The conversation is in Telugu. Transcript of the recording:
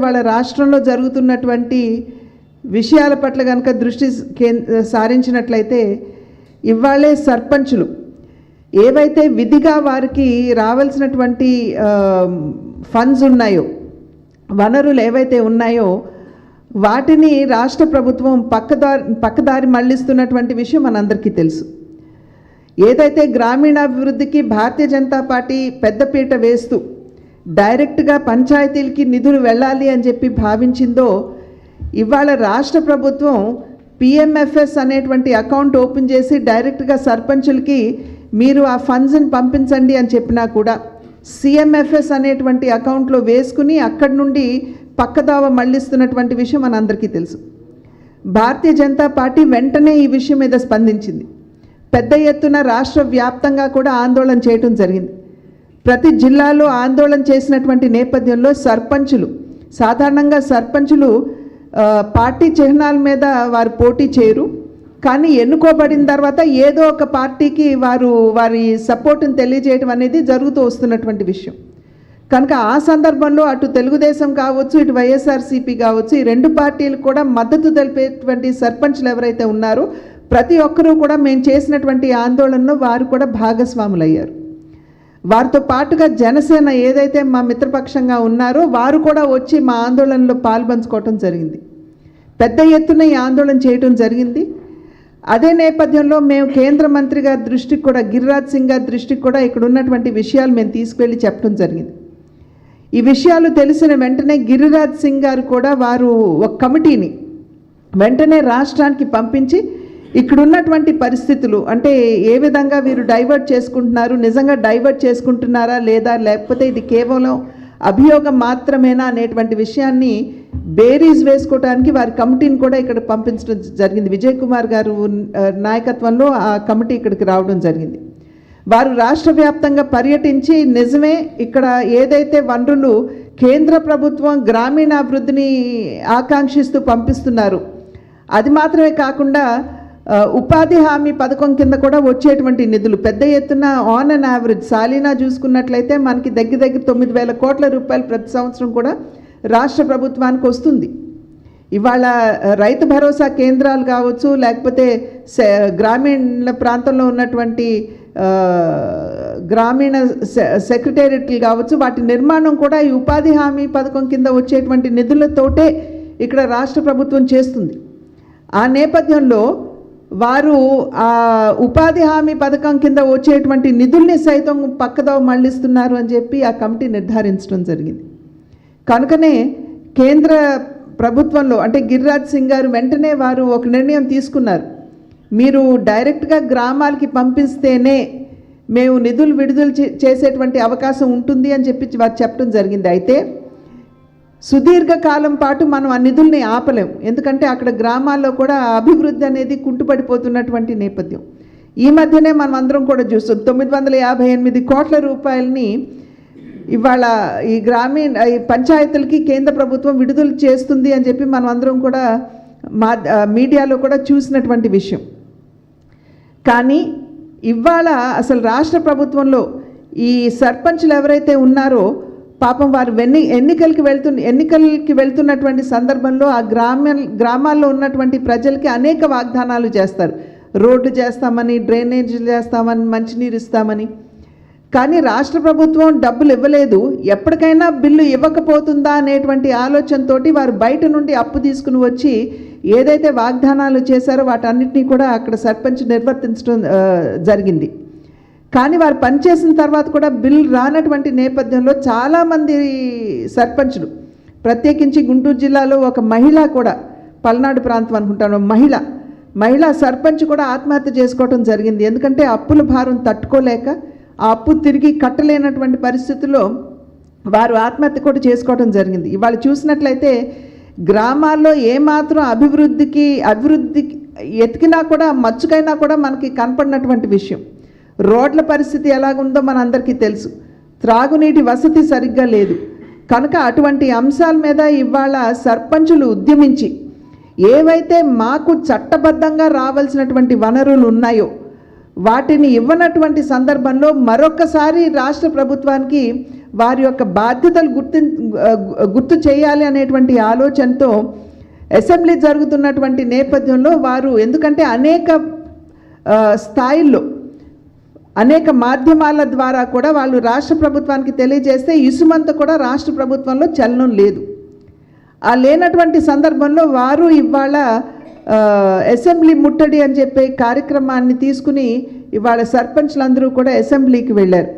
వాళ్ళ రాష్ట్రంలో జరుగుతున్నటువంటి విషయాల పట్ల కనుక దృష్టి సారించినట్లయితే ఇవాళే సర్పంచులు. ఏవైతే విధిగా వారికి రావాల్సినటువంటి ఫండ్స్ ఉన్నాయో వనరులు ఏవైతే ఉన్నాయో వాటిని రాష్ట్ర ప్రభుత్వం పక్కదారి పక్కదారి మళ్ళిస్తున్నటువంటి విషయం మనందరికీ తెలుసు. ఏదైతే గ్రామీణాభివృద్ధికి భారతీయ జనతా పార్టీ పెద్దపీట వేస్తూ డైరెక్ట్గా పంచాయతీలకి నిధులు వెళ్ళాలి అని చెప్పి భావించిందో ఇవాళ రాష్ట్ర ప్రభుత్వం పిఎంఎఫ్ఎస్ అనేటువంటి అకౌంట్ ఓపెన్ చేసి డైరెక్ట్గా సర్పంచులకి మీరు ఆ ఫండ్స్ని పంపించండి అని చెప్పినా కూడా సిఎంఎఫ్ఎస్ అనేటువంటి అకౌంట్లో వేసుకుని అక్కడి నుండి పక్కదావ మళ్ళిస్తున్నటువంటి విషయం మనందరికీ తెలుసు. భారతీయ జనతా పార్టీ వెంటనే ఈ విషయం మీద స్పందించింది. పెద్ద ఎత్తున రాష్ట్ర వ్యాప్తంగా కూడా ఆందోళన చేయటం జరిగింది. ప్రతి జిల్లాలో ఆందోళన చేసినటువంటి నేపథ్యంలో సర్పంచులు సాధారణంగా సర్పంచులు పార్టీ చిహ్నాల మీద వారు పోటీ చేయరు. కానీ ఎన్నుకోబడిన తర్వాత ఏదో ఒక పార్టీకి వారు వారి సపోర్ట్ని తెలియజేయడం అనేది జరుగుతూ వస్తున్నటువంటి విషయం. కనుక ఆ సందర్భంలో అటు తెలుగుదేశం కావచ్చు ఇటు వైఎస్ఆర్సీపీ కావచ్చు ఈ రెండు పార్టీలు కూడా మద్దతు తెలిపేటువంటి సర్పంచ్లు ఎవరైతే ఉన్నారో ప్రతి ఒక్కరూ కూడా మేము చేసినటువంటి ఆందోళనలో వారు కూడా భాగస్వాములయ్యారు. వారితో పాటుగా జనసేన ఏదైతే మా మిత్రపక్షంగా ఉన్నారో వారు కూడా వచ్చి మా ఆందోళనలో పాల్పంచుకోవటం జరిగింది. పెద్ద ఎత్తున ఈ ఆందోళన చేయటం జరిగింది. అదే నేపథ్యంలో మేము కేంద్ర మంత్రి గారి దృష్టికి కూడా గిరిరాజ్ సింగ్ గారి దృష్టికి కూడా ఇక్కడ ఉన్నటువంటి విషయాలు మేము తీసుకువెళ్ళి చెప్పడం జరిగింది. ఈ విషయాలు తెలిసిన వెంటనే గిరిరాజ్ సింగ్ గారు కూడా వారు ఒక కమిటీని వెంటనే రాష్ట్రానికి పంపించి ఇక్కడ ఉన్నటువంటి పరిస్థితులు అంటే ఏ విధంగా వీరు డైవర్ట్ చేసుకుంటున్నారు నిజంగా డైవర్ట్ చేసుకుంటున్నారా లేదా లేకపోతే ఇది కేవలం అభియోగం మాత్రమేనా అనేటువంటి విషయాన్ని బేరీస్ వేసుకోవడానికి వారి కమిటీని కూడా ఇక్కడ పంపించడం జరిగింది. విజయ్ కుమార్ గారు నాయకత్వంలో ఆ కమిటీ ఇక్కడికి రావడం జరిగింది. వారు రాష్ట్ర వ్యాప్తంగా పర్యటించి నిజమే ఇక్కడ ఏదైతే వనరులు కేంద్ర ప్రభుత్వం గ్రామీణాభివృద్ధిని ఆకాంక్షిస్తూ పంపిస్తున్నారు. అది మాత్రమే కాకుండా ఉపాధి హామీ పథకం కింద కూడా వచ్చేటువంటి నిధులు. పెద్ద ఎత్తున ఆన్ అండ్ యావరేజ్ సాలీనా చూసుకున్నట్లయితే మనకి దగ్గర దగ్గర తొమ్మిది వేల కోట్ల రూపాయలు ప్రతి సంవత్సరం కూడా రాష్ట్ర ప్రభుత్వానికి వస్తుంది. ఇవాళ రైతు భరోసా కేంద్రాలు కావచ్చు లేకపోతే గ్రామీణ ప్రాంతంలో ఉన్నటువంటి గ్రామీణ సెక్రటేరియట్లు కావచ్చు వాటి నిర్మాణం కూడా ఈ ఉపాధి హామీ పథకం కింద వచ్చేటువంటి నిధులతోటే ఇక్కడ రాష్ట్ర ప్రభుత్వం చేస్తుంది. ఆ నేపథ్యంలో వారు ఆ ఉపాధి హామీ పథకం కింద వచ్చేటువంటి నిధుల్ని సైతం పక్కదో మళ్ళిస్తున్నారు అని చెప్పి ఆ కమిటీ నిర్ధారించడం జరిగింది. కనుకనే కేంద్ర ప్రభుత్వంలో అంటే గిరిరాజ్ సింగ్ గారు వెంటనే వారు ఒక నిర్ణయం తీసుకున్నారు. మీరు డైరెక్ట్గా గ్రామాలకి పంపిస్తేనే మేము నిధులు విడుదల చే- చేసేటువంటి అవకాశం ఉంటుంది అని చెప్పి వారు చెప్పడం జరిగింది. అయితే సుదీర్ఘకాలం పాటు మనం ఆ నిధుల్ని ఆపలేం. ఎందుకంటే అక్కడ గ్రామాల్లో కూడా అభివృద్ధి అనేది కుంటుపడిపోతున్నటువంటి నేపథ్యం. ఈ మధ్యనే మనం అందరం కూడా చూస్తాం. తొమ్మిది వందల యాభై ఎనిమిది కోట్ల రూపాయలని ఇవాళ ఈ గ్రామీణ ఈ పంచాయతీలకి కేంద్ర ప్రభుత్వం విడుదల చేస్తుంది అని చెప్పి మనం అందరం కూడా మా మీడియాలో కూడా చూసినటువంటి విషయం. కానీ ఇవాళ అసలు రాష్ట్ర ప్రభుత్వంలో ఈ సర్పంచ్లు ఎవరైతే ఉన్నారో పాపం వారు ఎన్ని ఎన్నికలకి వెళ్తున్న ఎన్నికలకి వెళ్తున్నటువంటి సందర్భంలో ఆ గ్రామ గ్రామాల్లో ఉన్నటువంటి ప్రజలకి అనేక వాగ్దానాలు చేస్తారు. రోడ్డు చేస్తామని డ్రైనేజీలు చేస్తామని మంచినీరు ఇస్తామని. కానీ రాష్ట్ర ప్రభుత్వం డబ్బులు ఇవ్వలేదు. ఎప్పటికైనా బిల్లు ఇవ్వకపోతుందా అనేటువంటి ఆలోచనతోటి వారు బయట నుండి అప్పు తీసుకుని వచ్చి ఏదైతే వాగ్దానాలు చేశారో వాటన్నిటినీ కూడా అక్కడ సర్పంచ్ నిర్వర్తించడం జరిగింది. కానీ వారు పనిచేసిన తర్వాత కూడా బిల్ రానటువంటి నేపథ్యంలో చాలామంది సర్పంచులు ప్రత్యేకించి గుంటూరు జిల్లాలో ఒక మహిళ కూడా పల్నాడు ప్రాంతం అనుకుంటాను మహిళ మహిళా సర్పంచ్ కూడా ఆత్మహత్య చేసుకోవడం జరిగింది. ఎందుకంటే అప్పుల భారం తట్టుకోలేక ఆ అప్పు తిరిగి కట్టలేనటువంటి పరిస్థితుల్లో వారు ఆత్మహత్య కూడా చేసుకోవడం జరిగింది. ఇవాళ చూసినట్లయితే గ్రామాల్లో ఏమాత్రం అభివృద్ధికి అభివృద్ధికి ఎతికినా కూడా మచ్చుకైనా కూడా మనకి కనపడినటువంటి విషయం. రోడ్ల పరిస్థితి ఎలాగుందో మనందరికీ తెలుసు. త్రాగునీటి వసతి సరిగ్గా లేదు. కనుక అటువంటి అంశాల మీద ఇవాళ సర్పంచులు ఉద్యమించి ఏవైతే మాకు చట్టబద్ధంగా రావాల్సినటువంటి వనరులు ఉన్నాయో వాటిని ఇవ్వనటువంటి సందర్భంలో మరొకసారి రాష్ట్ర ప్రభుత్వానికి వారి యొక్క బాధ్యతలు గుర్తి గుర్తు చేయాలి అనేటువంటి ఆలోచనతో అసెంబ్లీ జరుగుతున్నటువంటి నేపథ్యంలో వారు ఎందుకంటే అనేక స్థాయిల్లో అనేక మాధ్యమాల ద్వారా కూడా వాళ్ళు రాష్ట్ర ప్రభుత్వానికి తెలియజేస్తే ఇసుమంత కూడా రాష్ట్ర ప్రభుత్వంలో చలనం లేదు. ఆ లేనటువంటి సందర్భంలో వారు ఇవాళ అసెంబ్లీ ముట్టడి అని చెప్పే కార్యక్రమాన్ని తీసుకుని ఇవాళ సర్పంచ్లందరూ కూడా అసెంబ్లీకి వెళ్ళారు.